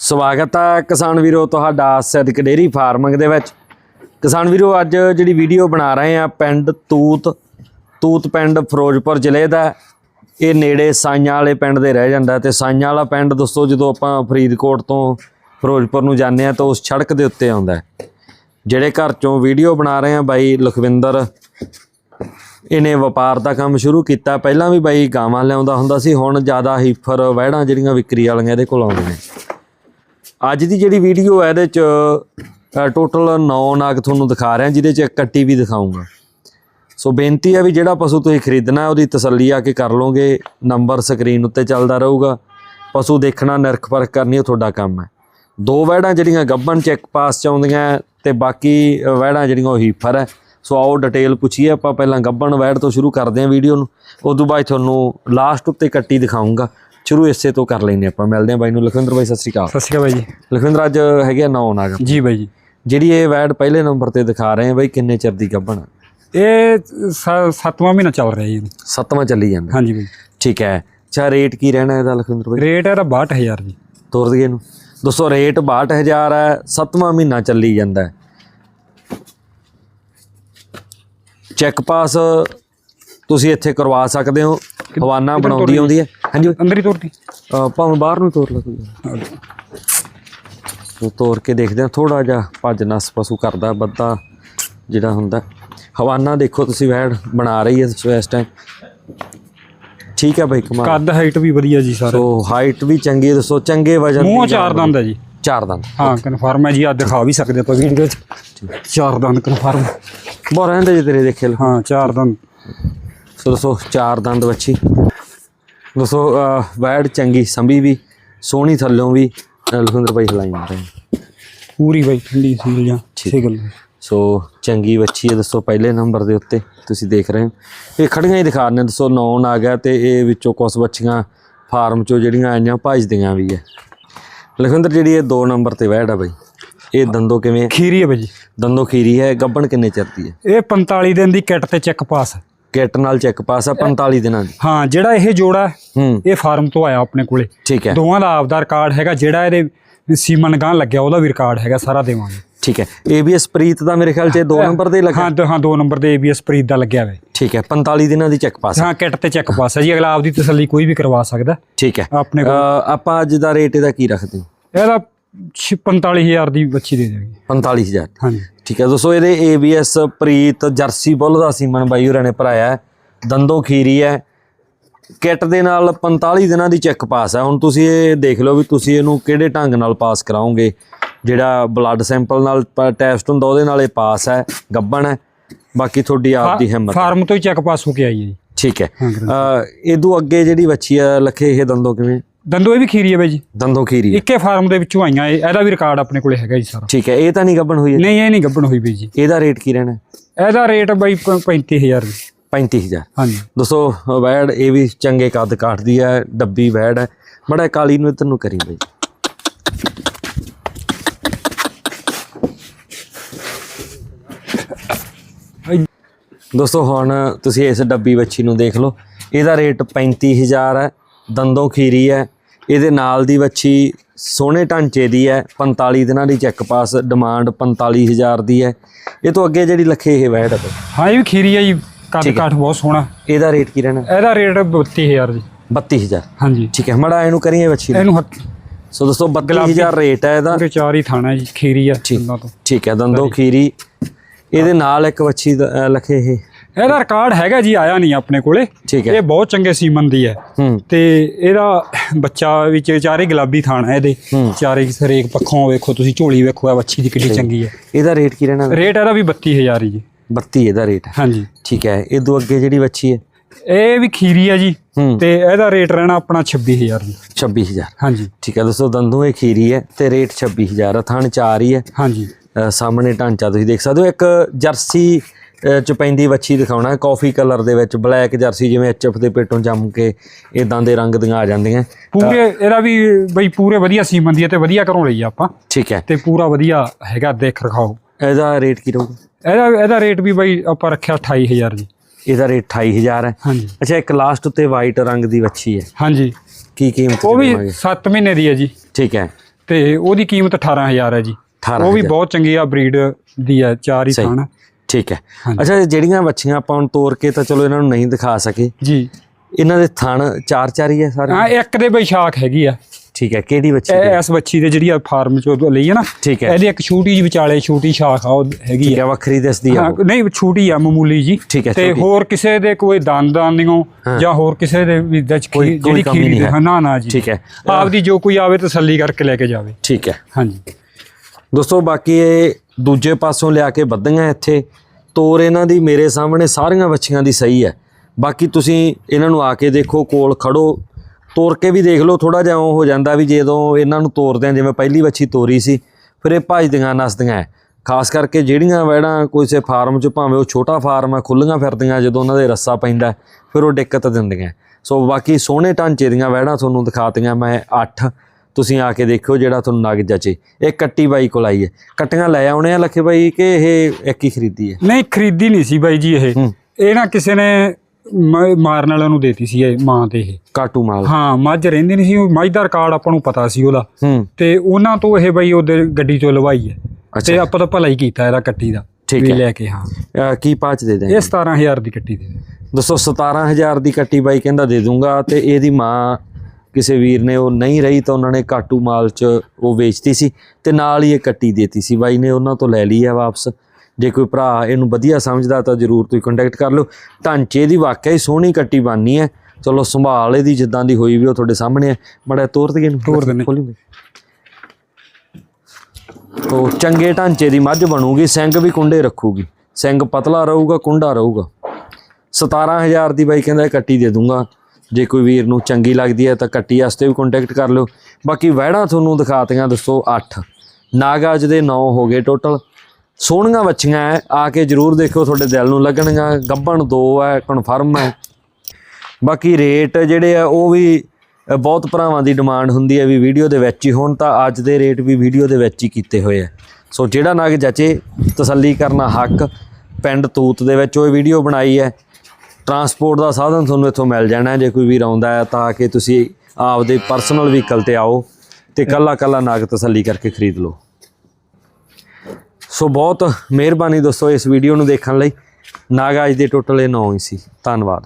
ਸਵਾਗਤ ਹੈ ਕਿਸਾਨ ਵੀਰੋ ਤੁਹਾਡਾ ਸਦਕ ਡੇਰੀ ਫਾਰਮਿੰਗ ਦੇ ਵਿੱਚ। ਕਿਸਾਨ ਵੀਰੋ, ਅੱਜ ਜਿਹੜੀ ਵੀਡੀਓ ਬਣਾ ਰਹੇ ਆ, ਪਿੰਡ ਤੂਤ ਤੂਤ ਪਿੰਡ ਫਿਰੋਜ਼ਪੁਰ ਜ਼ਿਲ੍ਹੇ ਦਾ। ਇਹ ਨੇੜੇ ਸਾਈਆਂ ਵਾਲੇ ਪਿੰਡ ਦੇ ਰਹਿ ਜਾਂਦਾ ਤੇ ਸਾਈਆਂ ਵਾਲਾ ਪਿੰਡ ਦੋਸਤੋ, ਜਦੋਂ ਆਪਾਂ ਫਰੀਦਕੋਟ ਤੋਂ ਫਿਰੋਜ਼ਪੁਰ ਨੂੰ ਜਾਂਦੇ ਆ ਤਾਂ ਉਸ ਸੜਕ ਦੇ ਉੱਤੇ ਆਉਂਦਾ ਜਿਹੜੇ ਘਰ ਚੋਂ ਵੀਡੀਓ ਬਣਾ ਰਹੇ ਆ ਬਾਈ ਲਖਵਿੰਦਰ, ਇਹਨੇ ਵਪਾਰ ਦਾ ਕੰਮ ਸ਼ੁਰੂ ਕੀਤਾ। ਪਹਿਲਾਂ ਵੀ ਬਾਈ ਗਾਵਾਂ ਲਿਆਉਂਦਾ ਹੁੰਦਾ ਸੀ, ਹੁਣ ਜ਼ਿਆਦਾ ਹੀਫਰ ਵਹਿੜਾਂ ਜਿਹੜੀਆਂ ਵਿਕਰੀ ਵਾਲੀਆਂ ਇਹਦੇ ਕੋਲ ਆਉਂਦੀਆਂ ਅੱਜ ਦੀ ਜਿਹੜੀ ਵੀਡੀਓ ਹੈ ਇਹਦੇ ਚ ਟੋਟਲ 9 ਨਾਗ ਤੁਹਾਨੂੰ ਦਿਖਾ ਰਿਹਾ, ਜਿਹਦੇ ਚ ਇੱਕ ਕੱਟੀ ਵੀ ਦਿਖਾਉਂਗਾ ਸੋ ਬੇਨਤੀ ਹੈ ਵੀ ਜਿਹੜਾ ਪਸ਼ੂ ਤੁਸੀਂ ਖਰੀਦਣਾ, ਉਹਦੀ ਤਸੱਲੀ ਆ ਕੇ ਕਰ ਲਓਗੇ ਨੰਬਰ ਸਕਰੀਨ ਉੱਤੇ ਚੱਲਦਾ ਰਹੂਗਾ। ਪਸ਼ੂ ਦੇਖਣਾ ਨਿਰਖ ਪਰਖ ਕਰਨੀ, ਉਹ ਤੁਹਾਡਾ ਕੰਮ ਹੈ। ਦੋ ਵਹਿੜਾਂ ਜਿਹੜੀਆਂ ਗੱਬਨ ਚੈੱਕ ਪਾਸ ਚ ਆਉਂਦੀਆਂ ਹੈ ਤੇ ਬਾਕੀ ਵਹਿੜਾਂ ਜਿਹੜੀਆਂ ਉਹ ਹੀਫਰ ਹੈ। ਸੋ ਆਓ ਡਿਟੇਲ ਪੁੱਛੀਏ, ਆਪਾਂ ਪਹਿਲਾਂ ਗੱਬਨ ਵਹਿੜ ਤੋਂ ਸ਼ੁਰੂ ਕਰਦੇ ਹਾਂ ਵੀਡੀਓ ਨੂੰ। ਉਦੋਂ ਬਾਅਦ ਤੁਹਾਨੂੰ ਲਾਸਟ ਉੱਤੇ ਕੱਟੀ ਦਿਖਾਉਂਗਾ ਸ਼ੁਰੂ ਇਸੇ ਤੋਂ ਕਰ ਲੈਂਦੇ ਆਪਾਂ ਮਿਲਦੇ ਹਾਂ ਬਾਈ ਨੂੰ। ਲਖਵਿੰਦਰ ਬਾਈ ਸਤਿ ਸ਼੍ਰੀ ਅਕਾਲ। ਸਤਿ ਸ਼੍ਰੀ ਅਕਾਲ ਬਾਈ ਜੀ। ਲਖਵਿੰਦਰ ਅੱਜ ਹੈਗੇ ਆ ਨੌ ਨਾਗ। ਜੀ ਬਾਈ ਜੀ। ਜਿਹੜੀ ਇਹ ਵੈਡ ਪਹਿਲੇ ਨੰਬਰ ਤੇ ਦਿਖਾ ਰਹੇ ਆ ਬਾਈ ਕਿੰਨੇ ਚਿਰ ਦੀ ਗੱਭਣ? ਇਹ ਸੱਤਵਾਂ ਮਹੀਨਾ ਚੱਲ ਰਿਹਾ ਜੀ। ਸੱਤਵਾਂ ਚੱਲੀ ਜਾਂਦਾ। ਹਾਂਜੀ ਬਾਈ। ਠੀਕ ਹੈ। ਅੱਛਾ ਰੇਟ ਕੀ ਰਹਿਣਾ ਇਹਦਾ ਲਖਵਿੰਦਰ ਬਾਈ? ਰੇਟ ਇਹਦਾ 62000 ਜੀ। ਤੋਰ ਦਈਏ ਇਹਨੂੰ। ਦੋਸਤੋ ਰੇਟ 62000 ਹੈ ਸੱਤਵਾਂ ਮਹੀਨਾ ਚੱਲੀ ਜਾਂਦਾ ਹੈ। ਚੈੱਕ ਪਾਸ ਤੁਸੀਂ ਇੱਥੇ ਕਰਵਾ ਸਕਦੇ ਹੋ। ਹਵਾਨਾ ਬਣਾਉਂਦੀ ਆਉਂਦੀ ਹੈ। ਹਾਂਜੀ। ਅੰਦਰ ਹੀ ਤੋਰਤੀ ਅਹ ਭਾਵੇਂ ਬਾਹਰ ਨੂੰ ਤੋਰ ਲਾ ਕੋਈ। ਉਹ ਤੋਰ ਕੇ ਦੇਖਦੇ ਆ ਥੋੜਾ ਜਿਹਾ ਭੱਜ ਨਸ ਪਸ਼ੂ ਕਰਦਾ ਬੱਦਾ ਜਿਹੜਾ ਹੁੰਦਾ। ਹਵਾਨਾ ਦੇਖੋ ਤੁਸੀਂ ਵੈੜ ਬਣਾ ਰਹੀ ਹੈ ਇਸ ਟਾਈਮ ਠੀਕ ਹੈ ਬਾਈ ਕਮਾਲ। ਕੱਦ ਹਾਈਟ ਵੀ ਵਧੀਆ ਜੀ ਸਾਰੇ। ਸੋ ਹਾਈਟ ਵੀ ਚੰਗੀ ਹੈ ਦੱਸੋ ਚੰਗੇ ਵਜਨ ਮੂੰਹ ਚਾਰ ਦੰਦ ਹੈ ਜੀ। ਚਾਰ ਦੰਦ। ਹਾਂ ਕਨਫਰਮ ਹੈ ਜੀ ਆ ਦਿਖਾ ਵੀ ਸਕਦੇ ਆਪਾਂ ਵੀਡੀਓ 'ਚ। ਚਾਰ ਦੰਦ ਕਨਫਰਮ ਬਹੁਤ ਰਹਿੰਦੇ ਜੀ ਤੇਰੇ ਦੇਖੇ ਲੋ ਹਾਂ ਚਾਰ ਦੰਦ। ਸੋ ਦੱਸੋ ਚਾਰ ਦੰਦ ਵੱਛੀ। ਦੱਸੋ ਵੈੜ ਚੰਗੀ ਸੰਭੀ ਵੀ ਸੋਹਣੀ ਥੱਲੋਂ ਵੀ ਅਹ, ਲਖਵਿੰਦਰ ਭਾਈ ਹਲਾਈ ਮਾਰੇ ਪੂਰੀ ਬਾਈ ਠੰਡੀ ਸੀਲ ਜਾਂ ਸਿਗਲ ਸੋ ਚੰਗੀ ਵੱਛੀ ਹੈ ਦੱਸੋ ਪਹਿਲੇ ਨੰਬਰ ਦੇ ਉੱਤੇ ਤੁਸੀਂ ਦੇਖ ਰਹੇ ਹੋ। ਇਹ ਖੜੀਆਂ ਹੀ ਦਿਖਾ ਰਹੇ ਨੇ ਦੱਸੋ ਨੌਨ ਆ ਗਿਆ ਤੇ ਇਹ ਵਿੱਚੋਂ ਕੁਝ ਵੱਛੀਆਂ ਫਾਰਮ ਚੋਂ ਜਿਹੜੀਆਂ ਆਈਆਂ ਭਜਦੀਆਂ ਵੀ ਹੈ। ਲਖਵਿੰਦਰ ਜਿਹੜੀ ਇਹ 2 ਨੰਬਰ ਤੇ ਵੈੜ ਆ ਬਈ ਇਹ ਦੰਦੋ ਕਿਵੇਂ? ਖੀਰੀ ਹੈ ਬਾਈ ਦੰਦੋ ਖੀਰੀ ਹੈ ਗੱਬਣ ਕਿੰਨੇ ਚਿਰਦੀ ਹੈ? ਇਹ 45 ਦਿਨ ਦੀ ਕਿੱਟ ਤੇ ਚੈੱਕ ਪਾਸ ਹੈ। ਕਿੱਟ ਨਾਲ ਚੈੱਕ ਪਾਸ ਆ 45 ਦਿਨਾਂ ਦੀ? ਹਾਂ ਜਿਹੜਾ ਇਹ ਜੋੜਾ ਹੈ, ਇਹ ਫਾਰਮ ਤੋਂ ਆਇਆ ਆਪਣੇ ਕੋਲੇ। ਠੀਕ ਹੈ। ਦੋਵਾਂ ਦਾ ਆਪਦਾ ਰਿਕਾਰਡ ਹੈਗਾ ਜਿਹੜਾ ਇਹਦੇ ਸੀਮਨ ਗਾਂ ਲੱਗਿਆ ਉਹਦਾ ਵੀ ਰਿਕਾਰਡ ਹੈਗਾ ਸਾਰਾ ਦੇਵਾਂਗੇ। ਠੀਕ ਹੈ। ਏਬੀਐਸ ਪ੍ਰੀਤ ਦਾ ਮੇਰੇ ਖਿਆਲ ਚ 2 ਨੰਬਰ ਤੇ ਲੱਗਾ। ਹਾਂ ਦੋ- ਹਾਂ ਦੋ ਨੰਬਰ ਦੇ ABS ਪ੍ਰੀਤ ਦਾ ਲੱਗਿਆ ਹੋਇਆ। ਠੀਕ ਹੈ 45 ਦਿਨਾਂ ਦੀ ਚੈੱਕ ਪਾਸ ਹਾਂ ਕਿੱਟ ਤੇ ਚੈੱਕ ਪਾਸ ਹੈ ਜੀ ਅਗਲਾ ਆਪਦੀ ਤਸੱਲੀ ਕੋਈ ਵੀ ਕਰਵਾ ਸਕਦਾ। ਠੀਕ ਹੈ। ਆਪਣੇ ਕੋਲ। ਆਪਾਂ ਅੱਜ ਦਾ ਰੇਟ ਇਹਦਾ ਕੀ ਰੱਖਦੇ ਹਾਂ? ਇਹਦਾ 45000 ਦੀ ਬੱਚੀ ਦੇ ਦੇਵਾਂਗੇ 45000 ਹਾਂਜੀ। ਠੀਕ ਹੈ ਦੋਸਤੋ ਇਹਦੇ ਏਬੀਐਸ ਪ੍ਰੀਤ ਜਰਸੀ ਬੁੱਲ ਦਾ ਸੀਮਨ ਬਾਈ ਹੋਰਾਂ ਨੇ ਭਰਾਇਆ। ਦੰਦੋ ਖੀਰੀ ਹੈ। ਕਿੱਟ ਦੇ ਨਾਲ 45 ਦਿਨਾਂ ਦੀ ਚੈੱਕ ਪਾਸ ਹੈ। ਹੁਣ ਤੁਸੀਂ ਇਹ ਦੇਖ ਲਓ ਵੀ ਤੁਸੀਂ ਇਹਨੂੰ ਕਿਹੜੇ ਢੰਗ ਨਾਲ ਪਾਸ ਕਰਾਓਗੇ। ਜਿਹੜਾ ਬਲੱਡ ਸੈਂਪਲ ਨਾਲ ਟੈਸਟ ਹੁੰਦਾ ਉਹਦੇ ਨਾਲ ਇਹ ਪਾਸ ਹੈ। ਗੱਬਣ ਹੈ। ਬਾਕੀ ਤੁਹਾਡੀ ਆਪ ਦੀ ਹਿੰਮਤ ਹੈ। ਫਾਰਮ ਤੋਂ ਹੀ ਚੈੱਕ ਪਾਸ ਹੋ ਕੇ ਆਈ ਹੈ ਜੀ। ਠੀਕ ਹੈ। ਹਾਂ ਅਹ ਇਦੋਂ ਅੱਗੇ ਜਿਹੜੀ ਬੱਚੀ ਆ ਲੱਖੇ ਇਹ ਦੰਦੋ ਕਿਵੇਂ? ਦੰਦੋ ਇਹ ਵੀ ਖੀਰੀ ਹੈ ਬਾਈ ਜੀ। ਦੰਦੋ ਖੀਰੀ ਹੈ। ਇੱਕੇ ਫਾਰਮ ਦੇ ਵਿੱਚੋਂ ਆਈਆਂ ਇਹ ਇਹਦਾ ਵੀ ਰਿਕਾਰਡ ਆਪਣੇ ਕੋਲੇ ਹੈਗਾ ਜੀ ਸਾਰਾ। ਠੀਕ ਹੈ ਇਹ ਤਾਂ ਨਹੀਂ ਗੱਬਣ ਹੋਈ ਹੈ? ਨਹੀਂ ਇਹ ਨਹੀਂ ਗੱਭਣ ਹੋਈ ਬਾਈ ਜੀ। ਇਹਦਾ ਰੇਟ ਕੀ ਰਹਿਣਾ? ਇਹਦਾ ਰੇਟ ਬਾਈ ਪ- 35000 ਜੀ। 35000 ਹਾਂਜੀ। ਦੋਸਤੋ ਵੈੜ ਇਹ ਵੀ ਚੰਗੇ ਕੱਦ ਕਾਟਦੀ ਹੈ ਡੱਬੀ ਵੈੜ ਹੈ। ਬੜਾ ਕਾਲੀ ਨੂੰ ਇੱਧਰ ਨੂੰ ਕਰੀ ਬਈ। ਦੋਸਤੋ ਹੁਣ ਤੁਸੀਂ ਇਸ ਡੱਬੀ ਵੱਛੀ ਨੂੰ ਦੇਖ ਲਓ। ਇਹਦਾ ਰੇਟ 35000 ਹੈ ਦੰਦੋਂ ਖੀਰੀ ਹੈ। ਇਹਦੇ ਨਾਲ ਦੀ ਵੱਛੀ ਸੋਹਣੇ ਢਾਂਚੇ ਦੀ ਹੈ 45 ਦਿਨਾਂ ਦੀ ਚੈੱਕ ਪਾਸ ਡਿਮਾਂਡ 45000 ਦੀ ਹੈ। ਇਹ ਤੋਂ ਅੱਗੇ ਜਿਹੜੀ ਲੱਖੇ ਇਹ ਵੈੜ ਹੈ ਹਾਂ ਇਹ ਵੀ ਖੀਰੀ ਹੈ ਜੀ ਕੱਦ ਕਾਠ ਬਹੁਤ ਸੋਹਣਾ। ਇਹਦਾ ਰੇਟ ਕੀ ਰਹਿਣਾ? ਇਹਦਾ ਰੇਟ 32000 ਜੀ। 32000 ਹਾਂਜੀ। ਠੀਕ ਹੈ ਮੜਾ ਇਹਨੂੰ ਕਰੀਏ ਵੱਛੀ। ਇਹਨੂੰ ਸੋ ਦੋਸਤੋ 32000 ਰੇਟ ਹੈ ਇਹਦਾ। ਚਾਰ ਹੀ ਥਾਣਾ ਜੀ ਖੀਰੀ ਆ ਦੰਦਾਂ ਤੋਂ। ਠੀਕ ਹੈ ਦੰਦੋ ਖੀਰੀ। ਇਹਦੇ ਨਾਲ ਇੱਕ ਵੱਛੀ ਲਖੇ ਇਹ। ਇਹਦਾ ਰਿਕਾਰਡ ਹੈਗਾ ਜੀ ਆਇਆ ਨਹੀਂ ਆਪਣੇ ਕੋਲੇ। ਠੀਕ ਹੈ। ਇਹ ਬਹੁਤ ਚੰਗੇ ਸੀਮਨ ਦੀ ਹੈ। ਤੇ ਇਹਦਾ ਬੱਚਾ ਵਿੱਚ ਚਾਰੇ ਗੁਲਾਬੀ ਥਾਣ ਹੈ ਇਹਦੇ। ਚਾਰੇ ਹਰੇਕ ਪੱਖੋਂ ਵੇਖੋ ਤੁਸੀਂ ਝੋਲੀ ਵੇਖੋ ਆ ਵੱਛੀ ਦੀ ਕਿੰਨੀ ਚੰਗੀ ਹੈ। ਇਹਦਾ ਰੇਟ ਕੀ ਰਹਿਣਾ? ਰੇਟ ਇਹਦਾ ਵੀ 32000 ਹੀ ਜੀ। 32 ਇਹਦਾ ਰੇਟ ਹੈ। ਹਾਂਜੀ। ਠੀਕ ਹੈ ਇਹ ਤੋਂ ਅੱਗੇ ਜਿਹੜੀ ਵੱਛੀ ਹੈ? ਇਹ ਵੀ ਖੀਰੀ ਹੈ ਜੀ। ਤੇ ਇਹਦਾ ਰੇਟ ਰਹਿਣਾ ਆਪਣਾ 26000 ਜੀ। 26000 ਹਾਂਜੀ। ਠੀਕ ਹੈ ਦੋਸਤੋ ਦੰਦੋਂ ਇਹ ਖੀਰੀ ਹੈ ਤੇ ਰੇਟ 26000 ਹੈ ਥਣ ਚਾਰ ਹੀ ਹੈ। ਹਾਂਜੀ। ਸਾਹਮਣੇ ਢਾਂਚਾ ਤੁਸੀਂ ਦੇਖ ਸਕਦੇ ਹੋ ਇੱਕ ਜਰਸੀ ਅਹ, ਚ ਪੈਂਦੀ ਵੱਛੀ ਦਿਖਾਉਣਾ। ਕਾਫੀ ਕਲਰ ਦੇ ਵਿੱਚ ਬਲੈਕ ਜਰਸੀ ਜਿਵੇਂ ਐਚਐਫ ਦੇ ਪੇਟੋਂ ਜੰਮ ਕੇ ਇਦਾਂ ਦੇ ਰੰਗ ਦੀਆਂ ਆ ਜਾਂਦੀਆਂ। ਪੂਰੇ ਇਹਦਾ ਵੀ ਬਈ ਪੂਰੇ ਵਧੀਆ ਸੀਮਨ ਦੀ ਹੈ ਤੇ ਵਧੀਆ ਘਰੋਂ ਲਈ ਆਪਾਂ। ਠੀਕ ਹੈ। ਤੇ ਪੂਰਾ ਵਧੀਆ ਹੈਗਾ ਦੇਖ ਰਖਾਓ। ਇਹਦਾ ਰੇਟ ਕੀ ਰਹੂਗਾ? ਇਹਦਾ ਇਹਦਾ ਰੇਟ ਵੀ ਬਈ ਆਪਾਂ ਰੱਖਿਆ 28000 ਜੀ। ਇਹਦਾ ਰੇਟ 28000 ਹੈ। ਹਾਂਜੀ। ਅੱਛਾ ਇੱਕ ਲਾਸਟ ਉੱਤੇ ਵਾਈਟ ਰੰਗ ਦੀ ਵੱਛੀ ਹੈ। ਹਾਂਜੀ। ਕੀ ਕੀਮਤ ਉਹ ਵੀ ਦੇਵਾਂਗੇ? 7 ਮਹੀਨੇ ਦੀ ਹੈ ਜੀ। ਠੀਕ ਹੈ। ਤੇ ਉਹਦੀ ਕੀਮਤ 18000 ਹੈ ਜੀ। 18,000 ਉਹ ਵੀ ਬਹੁਤ ਚੰਗੀ ਆ ਬਰੀਡ ਦੀ ਹੈ ਚਾਰ ਹੀ। ਥਾਣ ਠੀਕ ਹੈ। ਅੱਛਾ ਜਿਹੜੀਆਂ ਬੱਚੀਆਂ ਆਪਾਂ ਹੁਣ ਤੋੜ ਕੇ ਤਾਂ ਚਲੋ ਇਹਨਾਂ ਨੂੰ ਨਹੀਂ ਦਿਖਾ ਸਕੇ। ਜੀ। ਇਹਨਾਂ ਦੇ ਥਣ ਚਾਰ ਚਾਰ ਹੀ ਹੈ ਸਾਰੇ? ਹਾਂ ਇੱਕ ਦੇ ਬਈ ਸ਼ਾਖ ਹੈਗੀ ਆ। ਠੀਕ ਹੈ ਕਿਹੜੀ ਬੱਚੀ ਇਹ? ਇਸ ਬੱਚੀ ਦੇ ਜਿਹੜੀ ਆ ਫਾਰਮ ਚੋਂ ਲਈ ਹੈ ਨਾ ਠੀਕ ਹੈ। ਇਹਦੀ ਇੱਕ ਛੋਟੀ ਜਿਹੀ ਵਿਚਾਲੇ ਛੋਟੀ ਸ਼ਾਖ ਆ ਉਹ ਹੈਗੀ ਠੀਕ ਆ। ਹੈ ਵੱਖਰੀ ਦੱਸਦੀ ਆ। ਨਹੀਂ ਛੋਟੀ ਆ ਮਾਮੂਲੀ ਜੀ। ਠੀਕ ਹੈ, ਤੇ। ਹੋਰ ਕਿਸੇ ਦੇ ਕੋਈ ਦੰਦ ਦਾਨੀਓ ਜਾਂ ਹੋਰ ਕਿਸੇ ਦੇ ਵੀ ਕੋਈ ਜਿਹੜੀ ਖੀਰੀ ਨਹੀਂ। ਨਾ ਨਾ ਜੀ। ਠੀਕ ਹੈ। ਆਪਦੀ ਜੋ ਕੋਈ ਆਵੇ ਤਸੱਲੀ ਕਰਕੇ ਲੈ ਕੇ ਜਾਵੇ। ਠੀਕ ਹੈ। ਹਾਂਜੀ। ਦੋਸਤੋ, ਬਾਕੀ ਇਹ ਦੂਜੇ ਪਾਸੋਂ ਲਿਆ ਕੇ ਬੱਧੀਆਂ ਇੱਥੇ। ਤੋਰ ਇਹਨਾਂ ਦੀ ਮੇਰੇ ਸਾਹਮਣੇ ਸਾਰੀਆਂ ਵੱਛੀਆਂ ਦੀ ਸਹੀ ਹੈ। ਬਾਕੀ ਤੁਸੀਂ ਇਹਨਾਂ ਨੂੰ ਆ ਕੇ ਦੇਖੋ, ਕੋਲ ਖੜੋ। ਤੋਰ ਕੇ ਵੀ ਦੇਖ ਲਓ ਥੋੜਾ ਜਿਹਾ ਉਹ ਹੋ ਜਾਂਦਾ ਵੀ ਜਦੋਂ ਇਹਨਾਂ ਨੂੰ ਤੋਰਦੇ ਆ ਜਿਵੇਂ ਪਹਿਲੀ ਵੱਛੀ ਤੋਰੀ ਸੀ, ਫਿਰ ਇਹ ਭੱਜਦੀਆਂ ਨੱਸਦੀਆਂ ਹੈ। ਖਾਸ ਕਰਕੇ ਜਿਹੜੀਆਂ ਵੈੜਾਂ ਕਿਸੇ ਫਾਰਮ 'ਚ ਭਾਵੇਂ ਉਹ ਛੋਟਾ ਫਾਰਮ ਹੈ ਖੁੱਲੀਆਂ ਫਿਰਦੀਆਂ, ਜਦੋਂ ਉਹਨਾਂ ਦੇ ਰੱਸਾ ਪੈਂਦਾ ਫਿਰ ਉਹ ਦਿੱਕਤ ਦਿੰਦੀਆਂ ਸੋ ਬਾਕੀ ਸੋਹਣੇ ਢਾਂਚੇ ਦੀਆਂ ਵੈੜਾਂ ਤੁਹਾਨੂੰ ਦਿਖਾਤੀਆਂ ਮੈਂ 8 ਤੁਸੀਂ ਆ ਕੇ ਦੇਖਿਓ ਜਿਹੜਾ ਤੁਹਾਨੂੰ ਨਗ ਜਚੇ। ਇਹ ਕੱਟੀ ਬਾਈ ਕੋਲ ਆਈ ਹੈ। ਕੱਟੀਆਂ ਲੈ ਆਉਣੇ ਆ ਲੱਖੇ ਬਾਈ ਕਿ ਇਹ ਇੱਕ ਹੀ ਖਰੀਦੀ ਹੈ? ਨਹੀਂ ਖਰੀਦੀ ਨਹੀਂ ਸੀ ਬਾਈ ਜੀ ਇਹ। ਇਹ ਨਾ ਕਿਸੇ ਨੇ ਮਾਰਨ ਵਾਲਿਆਂ ਨੂੰ ਦੇਤੀ ਸੀ ਇਹ ਮਾਂ ਤੇ ਇਹ। ਕਾਟੂ ਮਾਲ। ਹਾਂ ਮੱਝ ਰਹਿੰਦੀ ਨਹੀਂ ਸੀ ਉਹ ਮੱਝ ਦਾ ਰਿਕਾਰਡ ਆਪਾਂ ਨੂੰ ਪਤਾ ਸੀ ਉਹਦਾ। ਤੇ ਉਹਨਾਂ ਤੋਂ ਇਹ ਬਾਈ ਉਹਦੇ ਗੱਡੀ ਚੋਂ ਲਵਾਈ ਹੈ। ਤੇ ਆਪਾਂ ਤਾਂ ਭਲਾ ਹੀ ਕੀਤਾ ਇਹਦਾ ਕੱਟੀ ਦਾ ਠੀਕ ਹੈ। ਲੈ ਕੇ ਹਾਂ। ਕੀ ਪਾਚ ਦੇ ਦੇ ਇਹ 17000 ਦੀ ਕੱਟੀ ਦੇ ਦੋਸਤੋ 17000 ਦੀ ਕੱਟੀ ਬਾਈ ਕਹਿੰਦਾ ਦੇ ਦੂੰਗਾ ਤੇ ਇਹਦੀ ਮਾਂ ਕਿਸੇ ਵੀਰ ਨੇ ਉਹ ਨਹੀਂ ਰਹੀ ਤਾਂ ਉਹਨਾਂ ਨੇ ਕਾਟੂ ਮਾਲ 'ਚ ਉਹ ਵੇਚਤੀ ਸੀ ਤੇ ਨਾਲ ਹੀ ਇਹ ਕੱਟੀ ਦੇਤੀ ਸੀ। ਬਾਈ ਨੇ ਉਹਨਾਂ ਤੋਂ ਲੈ ਲਈ ਹੈ ਵਾਪਸ। ਜੇ ਕੋਈ ਭਰਾ ਇਹਨੂੰ ਵਧੀਆ ਸਮਝਦਾ ਤਾਂ ਜਰੂਰ ਤੁਸੀਂ ਕੰਟੈਕਟ ਕਰ ਲਓ। ਢਾਂਚੇ ਦੀ ਵਾਕਿਆ ਹੀ ਸੋਹਣੀ ਕੱਟੀ ਬਾਨੀ ਹੈ। ਚਲੋ ਸੰਭਾਲ ਇਹਦੀ ਜਿੱਦਾਂ ਦੀ ਹੋਈ ਵੀ ਉਹ ਤੁਹਾਡੇ ਸਾਹਮਣੇ ਹੈ। ਮੜਾ ਤੋਰ ਦਈਏ ਇਹਨੂੰ। ਤੋਰ ਦਿੰਦੇ। ਖੋਲੀ ਬਈ। ਉਹ ਚੰਗੇ ਢਾਂਚੇ ਦੀ ਮੱਝ ਬਣੂਗੀ ਸਿੰਘ ਵੀ ਕੁੰਡੇ ਰੱਖੂਗੀ। ਸਿੰਘ ਪਤਲਾ ਰਹੂਗਾ ਕੁੰਡਾ ਰਹੂਗਾ। 17000 ਦੀ ਬਾਈ ਕਹਿੰਦਾ ਕੱਟੀ ਦੇ ਦੂੰਗਾ। ਜੇ ਕੋਈ ਵੀਰ ਨੂੰ ਚੰਗੀ ਲੱਗਦੀ ਹੈ ਤਾਂ ਕੱਟੀ ਵਾਸਤੇ ਵੀ ਕੰਟੈਕਟ ਕਰ ਲਿਓ। ਬਾਕੀ ਵਹਿੜਾਂ ਤੁਹਾਨੂੰ ਦਿਖਾਤੀਆਂ, ਦੱਸੋ 8 ਨਾਗਾ ਅੱਜ ਦੇ 9 ਹੋ ਗਏ ਟੋਟਲ ਸੋਹਣੀਆਂ ਬੱਚੀਆਂ ਐ, ਆ ਕੇ ਜਰੂਰ ਦੇਖੋ ਤੁਹਾਡੇ ਦਿਲ ਨੂੰ ਲੱਗਣਗੀਆਂ। ਗੱਬਣ ਦੋ ਹੈ ਕਨਫਰਮ ਹੈ ਬਾਕੀ ਰੇਟ ਜਿਹੜੇ ਆ ਉਹ ਵੀ ਬਹੁਤ ਭਰਾਵਾਂ ਦੀ ਡਿਮਾਂਡ ਹੁੰਦੀ ਹੈ ਵੀ ਵੀਡੀਓ ਦੇ ਵਿੱਚ ਹੀ ਹੋਣ, ਤਾਂ ਅੱਜ ਦੇ ਰੇਟ ਵੀ ਵੀਡੀਓ ਦੇ ਵਿੱਚ ਹੀ ਕੀਤੇ ਹੋਏ ਆ ਸੋ ਜਿਹੜਾ ਨਾਗ ਜਚੇ, ਤਸੱਲੀ ਕਰਨਾ ਹੱਕ। ਪਿੰਡ ਤੂਤ ਦੇ ਵਿੱਚ ਉਹ ਵੀਡੀਓ ਬਣਾਈ ਹੈ ਟਰਾਂਸਪੋਰਟ ਦਾ ਸਾਧਨ ਤੁਹਾਨੂੰ ਇੱਥੋਂ ਮਿਲ ਜਾਣਾ ਜੇ ਕੋਈ ਵੀਰ ਆਉਂਦਾ ਹੈ ਤਾਂ ਕਿ ਤੁਸੀਂ ਆਪਦੇ ਪਰਸਨਲ ਵਹੀਕਲ ਤੇ ਆਓ ਤੇ ਕੱਲਾ ਕੱਲਾ ਨਾਗ ਤਸੱਲੀ ਕਰਕੇ ਖਰੀਦ ਲਓ। ਸੋ ਬਹੁਤ ਮਿਹਰਬਾਨੀ ਦੋਸਤੋ ਇਸ ਵੀਡੀਓ ਨੂੰ ਦੇਖਣ ਲਈ। ਨਾਗ ਅੱਜ ਦੇ ਟੋਟਲ ਇਹ 9 ਹੀ ਸੀ। ਧੰਨਵਾਦ।